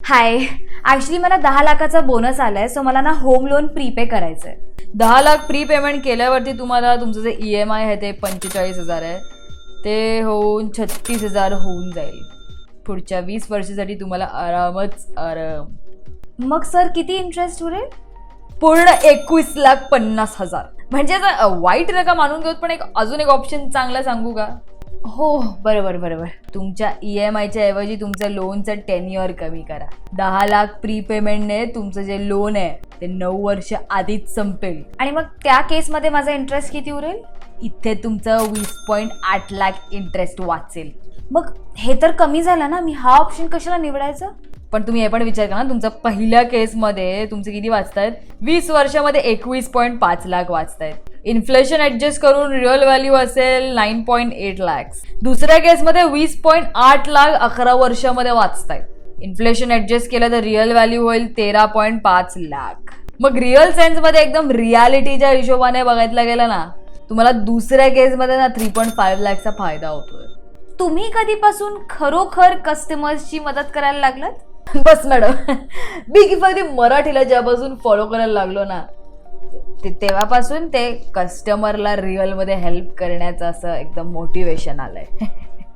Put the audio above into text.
हाय actually मला दहा लाखाचा बोनस आलाय सो मला ना होम लोन प्रीपे करायचंय. दहा लाख प्री पेमेंट केल्यावरती तुम्हाला तुमचं जे ई एम आय आहे ते पंचेचाळीस हजार आहे. ते होऊन छत्तीस हजार होऊन जाईल. पुढच्या वीस वर्षासाठी तुम्हाला आरामच आराम. मग सर किती इंटरेस्ट उरेल पूर्ण एकवीस लाख पन्नास हजार. म्हणजे वाईट रक्कम आणून घेऊत पण एक अजून एक ऑप्शन चांगला सांगू का? हो बरोबर बरोबर. तुमच्या ई एम आयच्या ऐवजी तुमचं लोनचं टेन्युअर कमी करा. दहा लाख प्री पेमेंटने तुमचं जे लोन आहे ते नऊ वर्ष आधीच संपेल. आणि मग त्या केसमध्ये माझा इंटरेस्ट किती उरेल? इथे तुमचं वीस पॉईंट आठ लाख इंटरेस्ट वाचेल. मग हे तर कमी झालं ना? मी हा ऑप्शन कशाला निवडायचं? पण तुम्ही हे पण विचार करा ना तुमच्या पहिल्या केसमध्ये तुमचे किती वाचतायत? वीस वर्षामध्ये एकवीस पॉईंट पाच लाख वाचतायत. इन्फ्लेशन ॲडजस्ट करून रिअल व्हॅल्यू असेल नाईन पॉईंट एट लॅक्स. दुसऱ्या केसमध्ये वीस पॉईंट आठ लाख अकरा वर्षामध्ये वाचतायत. इन्फ्लेशन ॲडजस्ट केलं तर रिअल व्हॅल्यू होईल तेरा पॉईंट पाच लाख. मग रिअल सेन्समध्ये एकदम रियालिटीच्या हिशोबाने बघायला गेलं ना तुम्हाला दुसऱ्या केसमध्ये ना थ्री पॉईंट फाईव्ह लॅकचा फायदा होतोय. तुम्ही कधीपासून खरोखर कस्टमर्सची मदत करायला लागलात? बस मॅडम. बिग इफादी मराठीला ज्यापासून फॉलो करायला लागलो ना ते तेव्हापासून ते कस्टमरला रिअलमध्ये हेल्प करण्याचं असं एकदम मोटिवेशन आलंय.